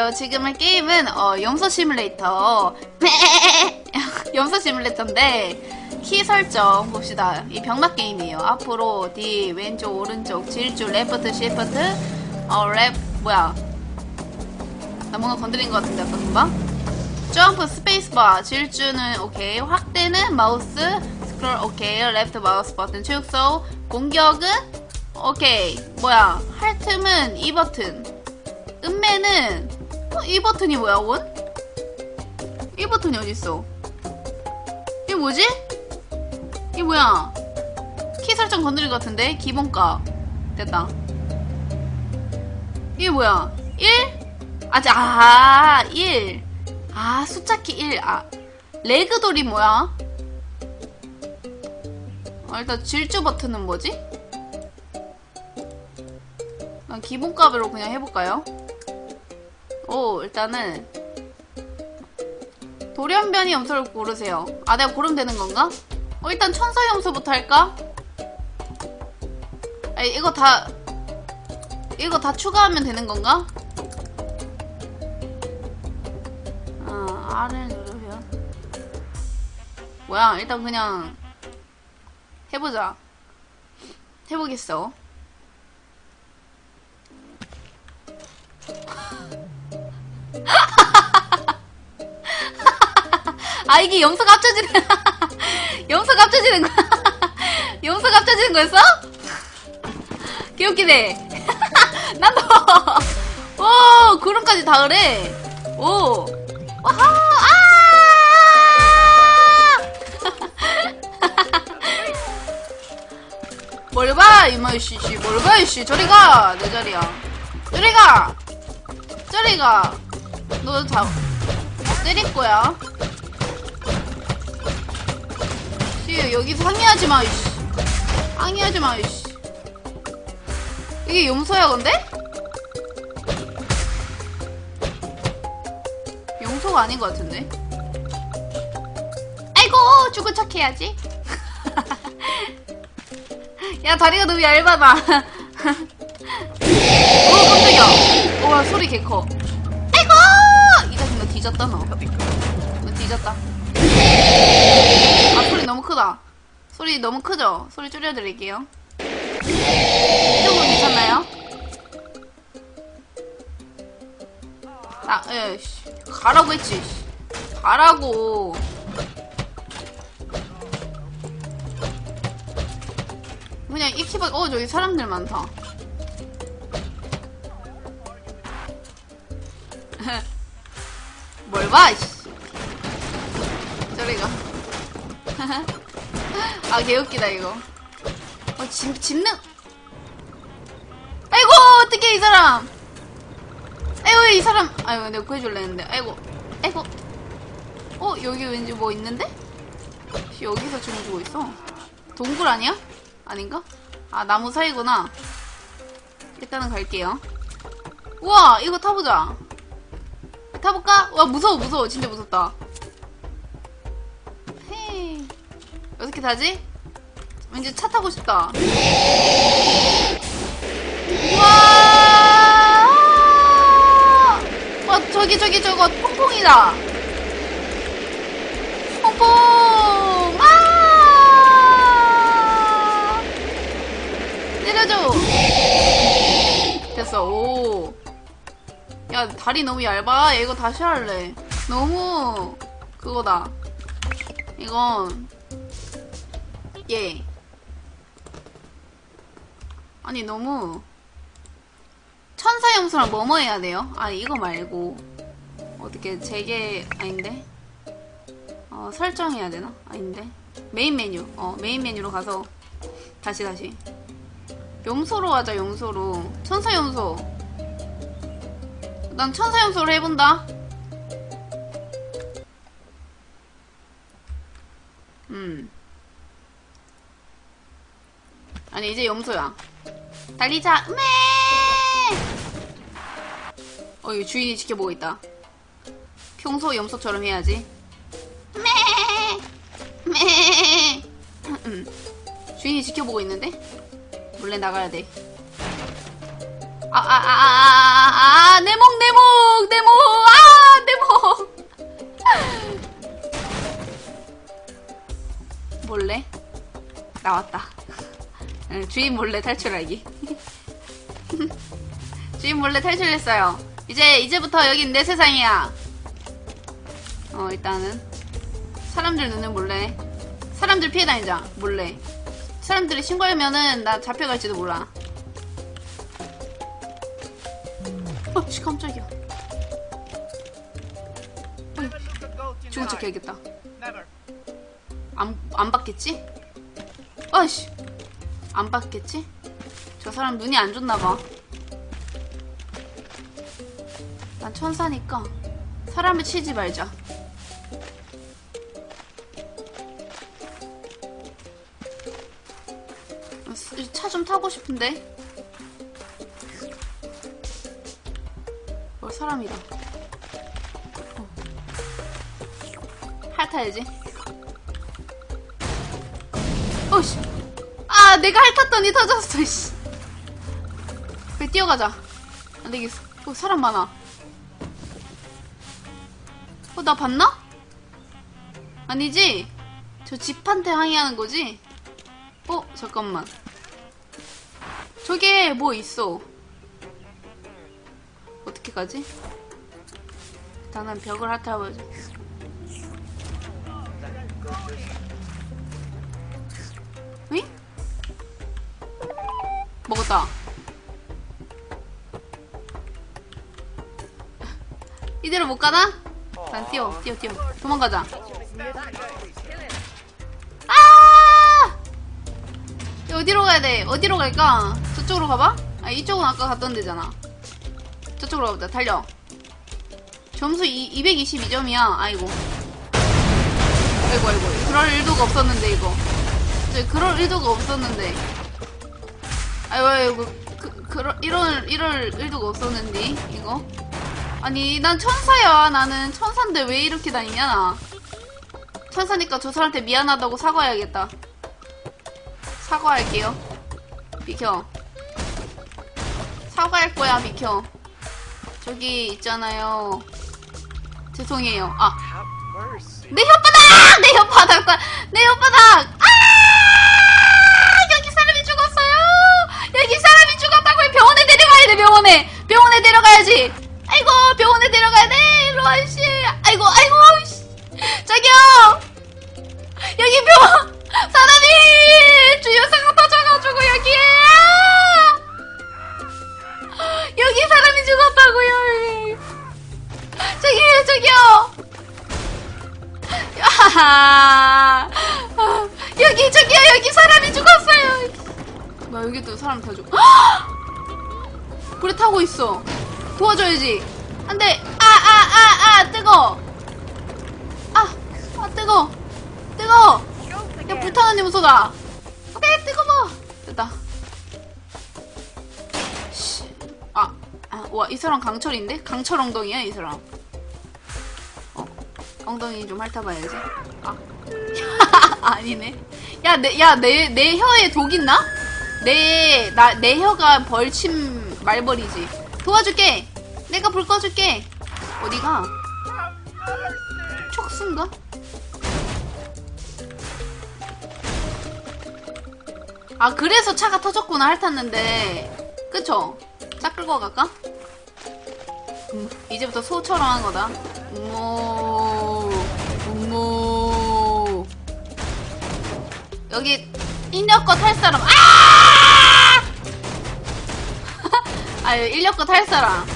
어, 지금 할 게임은 어, 염소 시뮬레이터. 염소 시뮬레이터인데 키 설정 봅시다. 이 병맛 게임이에요. 앞으로 뒤 왼쪽 오른쪽 질주 레프트 시프트. 어랩 뭐야? 나 뭔가 건드린 것 같은데 아까 금방 점프 스페이스바 질주는 오케이. 확대는 마우스 스크롤 오케이. 레프트 마우스 버튼 축소 공격은 오케이. 뭐야? 할 틈은 이 버튼. 음매는 어, 이 버튼이 뭐야 원? 이 버튼이 어딨어? 이게 뭐지? 이게 뭐야? 키 설정 건드린 것 같은데 기본값 됐다 이게 뭐야? 1? 아, 자, 아, 1. 아, 숫자키 1. 아, 레그돌이 뭐야? 아, 일단 질주 버튼은 뭐지? 난 기본값으로 그냥 해볼까요? 오, 일단은 돌연변이 염소를 고르세요. 아, 내가 고르면 되는 건가? 어, 일단 천사 염소부터 할까? 아, 이거 다 이거 다 추가하면 되는 건가? 아, R을 누르면 뭐야? 일단 그냥 해보자. 해보겠어. 아 이게 염소가 합쳐지는 염소가 합쳐지는 거야 염소가 합쳐지는 거였어? 귀엽기네 난도 오 구름까지 다 그래 오 와하 아뭘 봐, 이마 이씨, 씨. 뭘 봐, 이씨. 저리 가. 내 자리야. 저리 가. 저리 가. 너 다, 때릴 거야. 씨, 여기서 항의하지 마, 이씨. 항의하지 마, 이씨. 이게 용서야, 근데? 용서가 아닌 것 같은데? 아이고, 죽은 척 해야지. 야, 다리가 너무 얇아봐. 오, 깜짝이야. 우와, 소리 개 커. 자식 너 뒤졌다, 너. 너 뒤졌다. 아, 소리 너무 크다. 소리 너무 크죠? 소리 줄여드릴게요. 이 정도 괜찮나요? 아, 예, 씨. 가라고 했지, 씨. 가라고. 그냥 익히바, 어, 저기 사람들 많다. 뭘 봐, 씨. 저리 가. 아, 개웃기다, 이거. 어, 집, 집는. 아이고, 어떡해, 이 사람. 아이고, 이 사람. 아이고, 내가 구해줄래 했는데. 아이고, 아이고. 어, 여기 왠지 뭐 있는데? 씨, 여기서 지금 주고 있어. 동굴 아니야? 아닌가? 아, 나무 사이구나. 일단은 갈게요. 우와, 이거 타보자. 타볼까? 와, 무서워, 무서워. 진짜 무섭다. 헤이. 어떻게 타지? 왠지 차 타고 싶다. 우와! 와, 저기, 저기, 저거, 퐁퐁이다. 퐁퐁! 아! 때려줘! 됐어, 오. 야, 다리 너무 얇아. 이거 다시 할래. 너무, 그거다. 이건, 예. 아니, 너무, 천사 염소랑 뭐뭐 해야 돼요? 아니, 이거 말고. 어떻게, 제게, 아닌데? 어, 설정해야 되나? 아닌데? 메인 메뉴. 어, 메인 메뉴로 가서, 다시, 다시. 염소로 하자, 염소로. 천사 염소. 난 천사염소로 해본다. 음. 아니, 이제 염소야. 달리자, 음메! 어, 이 주인이 지켜보고 있다. 평소 염소처럼 해야지. 매! 매! 음. 주인이 지켜보고 있는데? 몰래 나가야 돼. 아, 아, 아, 아, 나왔다. 응, 주인 몰래 탈출하기. 주인 몰래 탈출했어요. 이제 이제부터 여긴 내 세상이야. 어 일단은 사람들 눈은 몰래. 사람들 피해 다니자 몰래. 사람들이 신고하면은 나 잡혀갈지도 몰라. 어, 씨 깜짝이야. 죽은 척 해야겠다. 안, 안 받겠지? 아이씨. 안 받겠지? 저 사람 눈이 안 좋나봐. 난 천사니까 사람을 치지 말자. 차 좀 타고 싶은데? 어, 사람이다. 어. 핥아야지. 씨. 아, 내가 핥았더니 터졌어, 씨. 그래, 뛰어가자. 안 되겠어. 어, 사람 많아. 어, 나 봤나? 아니지? 저 집한테 항의하는 거지? 어, 잠깐만. 저게 뭐 있어. 어떻게 가지? 일단은 벽을 핥아보자. 이대로 못 가나? 난 뛰어, 뛰어, 뛰어. 도망가자. 아! 어디로 가야 돼? 어디로 갈까? 저쪽으로 가봐? 아, 이쪽은 아까 갔던 데잖아. 저쪽으로 가보자. 달려. 점수 222점이야. 아이고. 아이고, 아이고. 그럴 일도가 없었는데, 이거. 저 그럴 의도가 없었는데. 아이고, 아이고. 그, 그럴, 이럴, 이럴 의도가 없었는데, 이거. 아니, 난 천사야. 나는 천사인데 왜 이렇게 다니냐, 나. 천사니까 저 사람한테 미안하다고 사과해야겠다. 사과할게요. 비켜. 사과할 거야, 비켜. 저기 있잖아요. 죄송해요. 아, Have mercy. 내 혓바닥! 내 혓바닥! 내 혓바닥! 아! 여기 사람이 죽었어요! 여기 사람이 죽었다고 해! 병원에 데려가야 돼, 병원에! 병원에 데려가야지! 아이고, 병원에 데려가야 돼! 일로 와, 씨! 아이고, 아이고, 씨! 저기요! 여기 병원! 사람이! 주유소가 터져가지고, 여기에! 여기 사람이 죽었다고요, 여기. 저기, 저기요! 아하. 여기 저기요 여기 사람이 죽었어요. 뭐야 여기도 사람 다 죽. 불에 타고 있어. 도와줘야지. 안 돼. 아 아 아 아 뜨거. 아, 아 뜨거. 뜨거. 야 불타는 염소다. 오케이 뜨거워. 됐다. 씨. 아, 아, 와, 이 사람 강철인데? 강철 엉덩이야, 이 사람. 어, 엉덩이 좀 핥아봐야지. 아. 아니네. 야, 내, 야, 내, 내 혀에 독 있나? 내, 나, 내 혀가 벌침 말벌이지. 도와줄게. 내가 불 꺼줄게. 어디가? 촉수인가? 아, 그래서 차가 터졌구나, 핥았는데. 그쵸? 차 끌고 갈까? 음, 이제부터 소처럼 한 거다. 우모, 우모. 여기 인력거 탈 사람. 아! 아유, 인력거 탈 사람.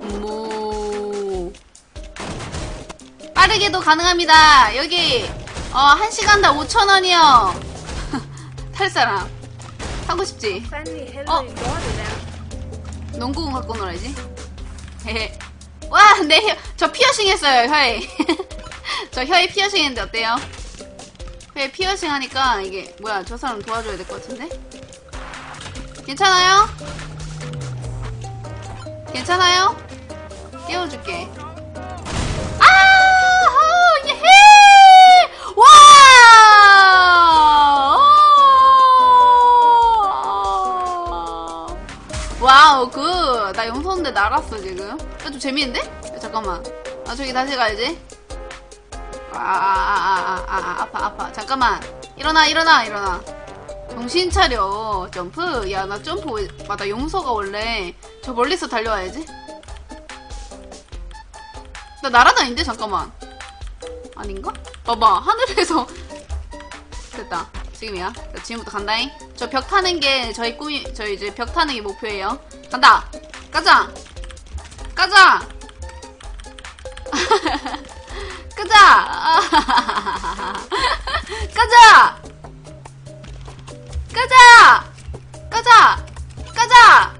우모. 빠르게도 가능합니다. 여기 어, 1시간당 5천원이요. 탈 사람. 타고 싶지? 어. 농구공 갖고 놀아야지. 헤헤. 와, 내 혀, 저 피어싱 했어요, 혀에. 저 혀에 피어싱 했는데 어때요? 혀에 피어싱 하니까 이게, 뭐야, 저 사람 도와줘야 될 것 같은데? 괜찮아요? 괜찮아요? 깨워줄게. 아! 호, 예헤! 와! 와우, 그, 나 용서인데 날았어, 지금. 야, 좀 재밌는데? 야, 잠깐만. 아, 저기 다시 가야지. 아, 아, 아, 아, 아, 아, 아파, 아파. 잠깐만. 일어나, 일어나, 일어나. 정신 차려. 점프. 야, 나 점프. 왜- 맞다. 용서가 원래 저 멀리서 달려와야지. 나 날아다닌데? 잠깐만. 아닌가? 봐봐. 하늘에서. 됐다. 지금이야. 자, 지금부터 간다잉. 저 벽 타는 게 저희 꿈이, 저희 이제 벽 타는 게 목표예요. 간다! 가자! 가자! 가자! 가자! 가자! 가자! 가자!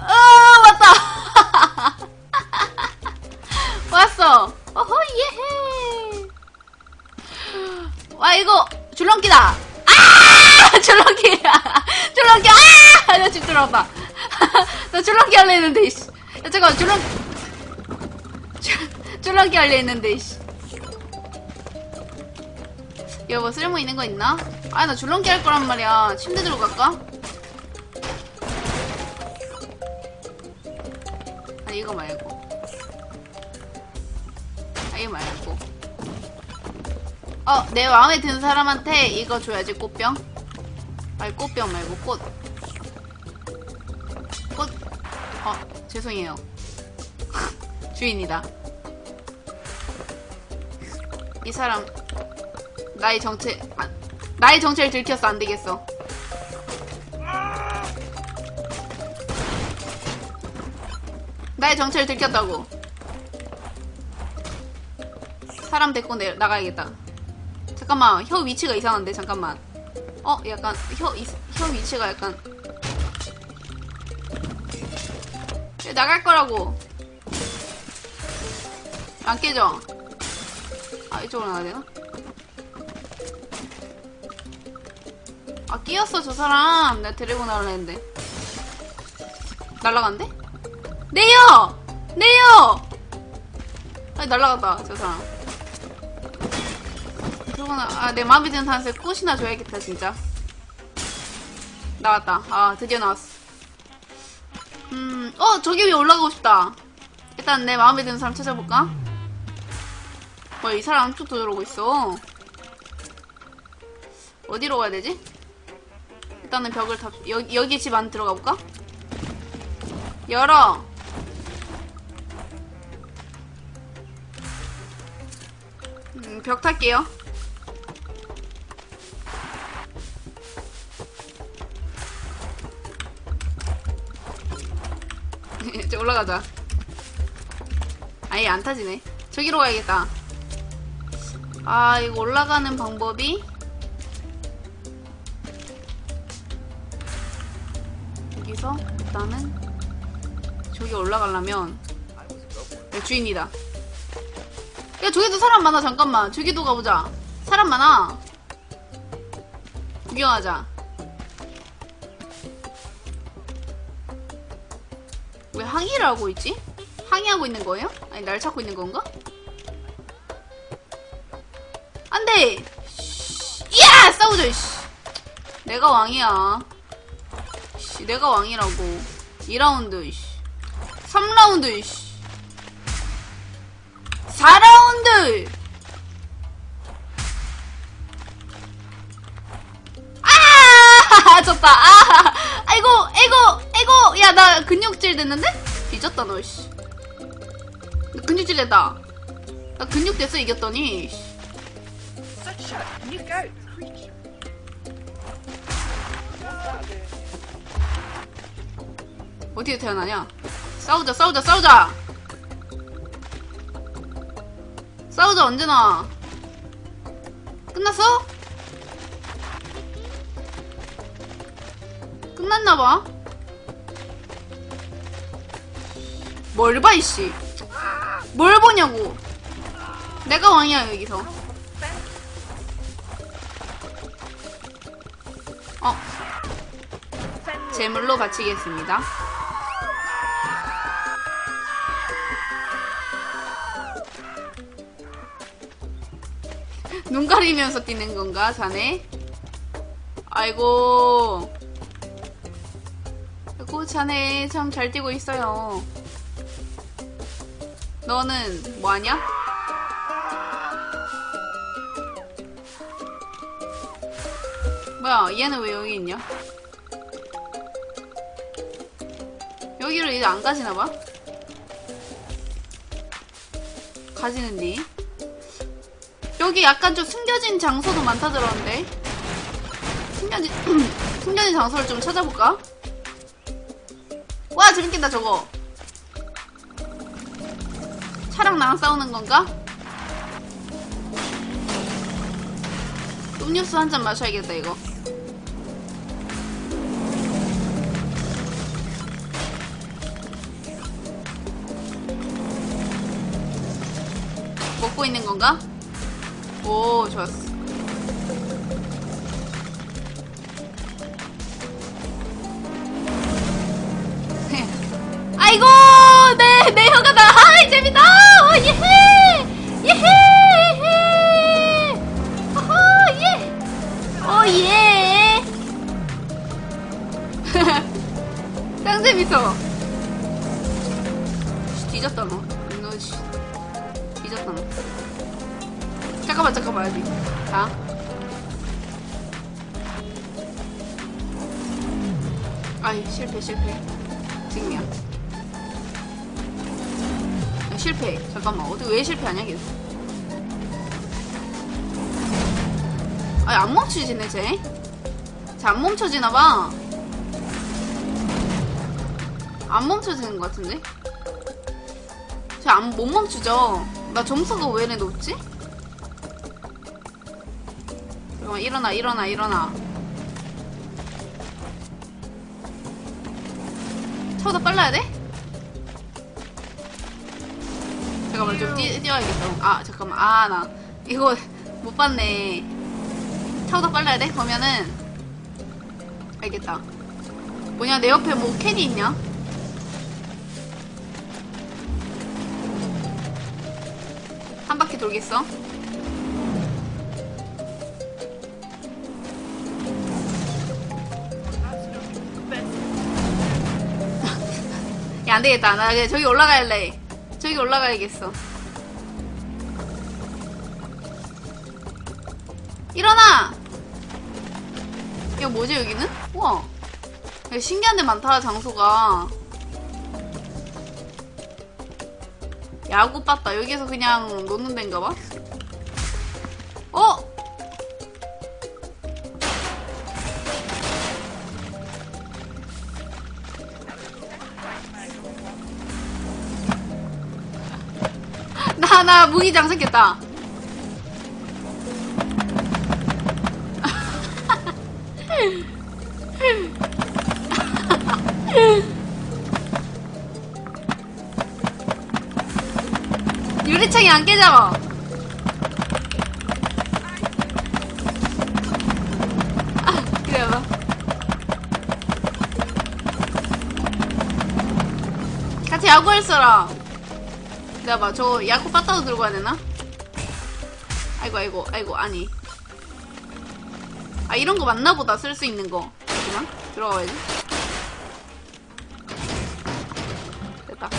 어, 왔다! 왔어! 어허, 예헤! 와, 이거, 줄넘기다! 아! 줄넘기! 줄넘기! 아! 나 지금 들어왔다. 나 줄넘기 할려 했는데, 이씨. 야, 잠깐, 줄넘기. 줄- 줄넘기 할려 했는데, 이씨. 뭐 쓸모 있는 거 있나? 아, 나 줄넘기 할 거란 말이야. 침대 들고 갈까? 아니, 이거 말고. 아, 이거 말고. 어, 내 마음에 드는 사람한테 이거 줘야지, 꽃병. 아니, 꽃병 말고, 꽃. 꽃. 어, 죄송해요. 주인이다. 이 사람, 나의 정체, 아, 나의 정체를 들켰어, 안 되겠어. 나의 정체를 들켰다고. 사람 데리고 내, 나가야겠다. 잠깐만, 혀 위치가 이상한데, 잠깐만. 어, 약간, 혀, 이- 혀 위치가 약간. 야, 나갈 거라고. 안 깨져. 아, 이쪽으로 나가야 되나? 아, 끼었어, 저 사람. 내가 데리고 나오려 했는데. 날라간대? 내요! 내요! 아니, 날라갔다, 저 사람. 그러거나, 아, 내 마음에 드는 사람한테 꽃이나 줘야겠다, 진짜. 나왔다. 아, 드디어 나왔어. 음, 어, 저기 위에 올라가고 싶다. 일단 내 마음에 드는 사람 찾아볼까? 뭐, 이 사람 쭉 들어오고 있어. 어디로 가야 되지? 일단은 벽을 다, 여기, 여기 집 안 들어가 볼까? 열어! 음, 벽 탈게요. 이제 올라가자. 아예 안 타지네. 저기로 가야겠다. 아, 이거 올라가는 방법이 여기서 일단은 저기 올라가려면 야, 주인이다. 야, 저기도 사람 많아. 잠깐만. 저기도 가보자. 사람 많아. 구경하자. 왜 항의를 하고 있지? 항의하고 있는 거예요? 아니, 날 찾고 있는 건가? 안 돼! 이야! 싸우자, 이씨. 내가 왕이야. 씨, 내가 왕이라고. 2라운드, 이씨. 3라운드, 이씨. 4라운드! 아! 졌다. 아! 아이고, 아이고, 아이고. 야, 나 근육질 됐는데? 뒤졌다, 너, 씨. 나 근육질 됐다. 나 근육 됐어, 이겼더니. 씨. 어디에 태어나냐? 싸우자, 싸우자, 싸우자! 싸우자, 언제나. 끝났어? 끝났나봐. 뭘 봐, 이씨. 뭘 보냐고. 내가 왕이야, 여기서. 어, 제물로 바치겠습니다. 눈 가리면서 뛰는 건가, 자네? 아이고. 아이고, 자네 참 잘 뛰고 있어요. 너는 뭐하냐? 뭐야, 얘는 왜 여기 있냐? 여기로 이제 안 가지나 봐? 가지는니? 여기 약간 좀 숨겨진 장소도 많다 들었는데? 숨겨진, 숨겨진 장소를 좀 찾아볼까? 와, 재밌겠다, 저거. 차랑 나랑 싸우는 건가? 음료수 한 잔 마셔야겠다, 이거. 먹고 있는 건가? 오, 좋았어. 아이고, 내, 내 혀가다. 아이, 재밌다. 어, 예헤! 예헤! 예헤! 어허, 예! 어, 예! 짱 재밌어. 씨, 뒤졌다, 너. 잠깐만, 잠깐만, 여기. 자. 아이, 실패, 실패. 지금이야. 야, 실패. 잠깐만, 어디, 왜 실패하냐, 계속. 아니, 안 멈추지네, 쟤. 쟤안 멈춰지나봐. 안 멈춰지는 것 같은데? 쟤 안, 못 멈추죠? 나 점수가 왜 이래 높지? 잠깐만, 일어나, 일어나, 일어나. 차보다 빨라야 돼? 잠깐만, 좀 뛰, 뛰어야겠다. 아, 잠깐만. 아, 나. 이거 못 봤네. 차보다 빨라야 돼? 그러면은. 알겠다. 뭐냐, 내 옆에 뭐 캔이 있냐? 한 바퀴 돌겠어? 안 되겠다. 나 그냥 저기 올라갈래. 저기 올라가야겠어. 일어나! 이거 뭐지, 여기는? 우와. 여기 신기한 데 많다, 장소가. 야구 빠따. 여기서 그냥 노는 데인가 봐? 나, 나 무기장 생겼다. 유리창이 안 깨져. 아, 기다려봐. 같이 야구할 사람. 기다려봐. 저 야구 빠따도 들고 가야 되나? 아이고, 아이고, 아이고, 아니. 아, 이런 거 맞나 보다. 쓸 수 있는 거. 잠깐만. 들어가야지. 됐다.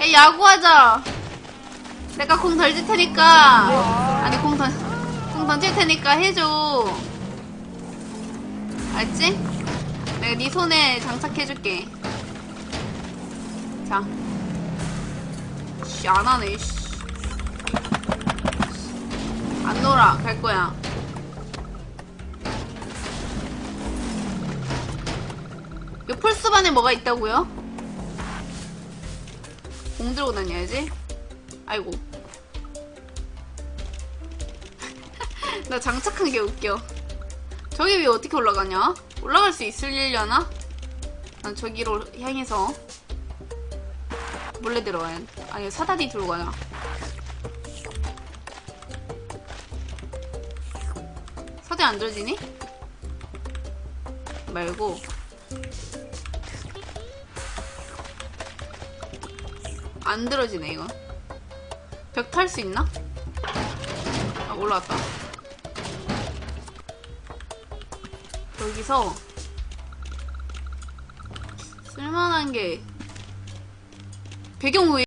야, 야구하자. 내가 공 던질 테니까. 아니, 공 던, 공 던질 테니까 해줘. 알지? 내가 네 손에 장착해줄게. 자. 씨, 안 하네, 씨. 안 놀아, 갈 거야. 요 폴스반에 뭐가 있다고요? 공 들고 다녀야지. 아이고. 나 장착한 게 웃겨. 저기 위에 어떻게 올라가냐? 올라갈 수 있으려나? 난 저기로 향해서 몰래 들어가야 돼. 아니, 사다리 들고 가자. 사다리 안 들어지니? 말고. 안 들어지네, 이거. 벽 탈 수 있나? 아, 올라왔다. 여기서 쓸만한 게 배경 왜